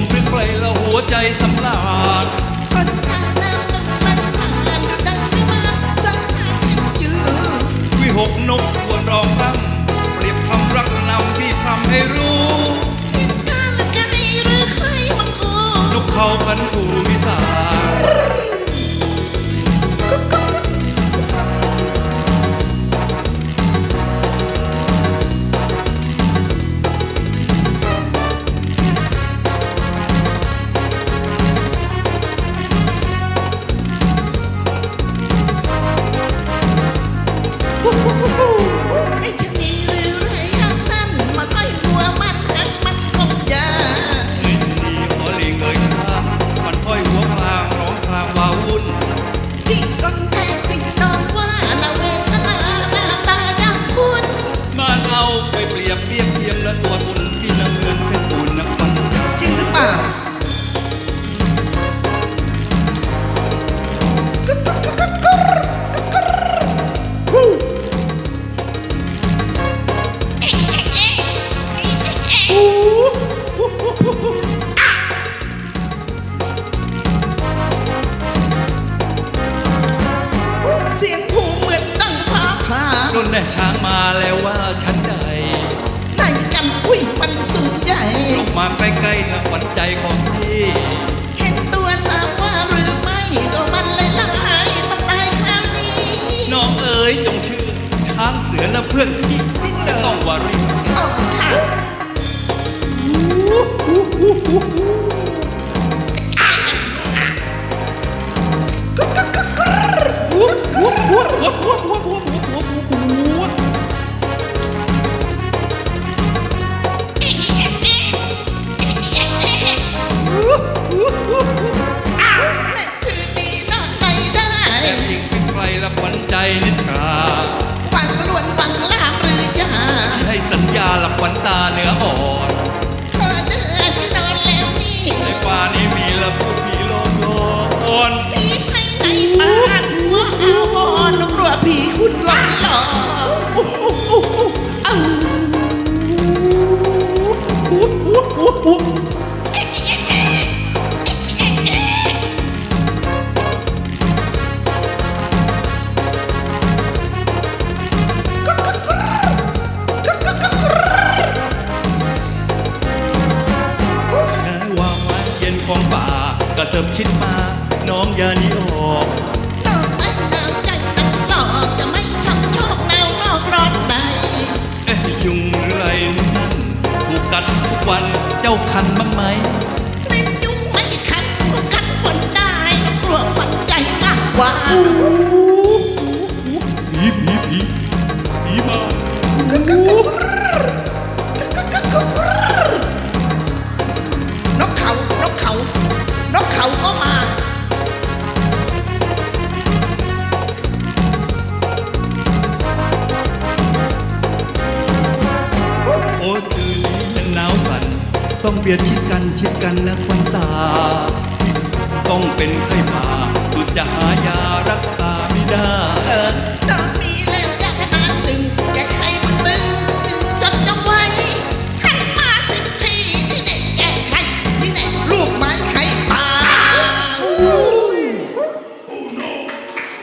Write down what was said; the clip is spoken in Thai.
มพลิกไปแล้วหัวใจสำ ช้างมาแล้วว่าฉันใดในกันอุ้ยมันสูงใหญ่ ลงมาใกล้ๆนะขวัญใจของพี่ เห็นตัวสาวว่าหรือไม่ก็มันเลยลายต้องตายคราวนี้น้องเอ๋ยจงเชื่อช้างเสือนะเพื่อนพี่จริงเหรอต้องวารีเอาค่ะและ ได้แต่ยิงเป็นใครละขวัญใจนิทราฟังล้วนฟังลามหรือยาให้สัญญาละขวัญตาเนื้อ ของป่ากระเถิบชิดมา น้องอย่าหนีออกน้องไม่นาวใจนักหลอกจะไม่ช้ำโชคแนวนอกร้อนใดเอ๊ะยุงหรืออะไรนั่นถูกกัดทุกวันเจ้าคันบ้างไหมเล่นยุงไม่คันผู้คันฝนได้กลัวฝนใจมากกว่าผีผีผีผีมา โอ้คืนนี้ยังหนาวสั่นต้องเบียดชิดกันชิดกันและควันตา ต้องเป็นไข้มาสุดจะหายารักษาไม่ได้เออ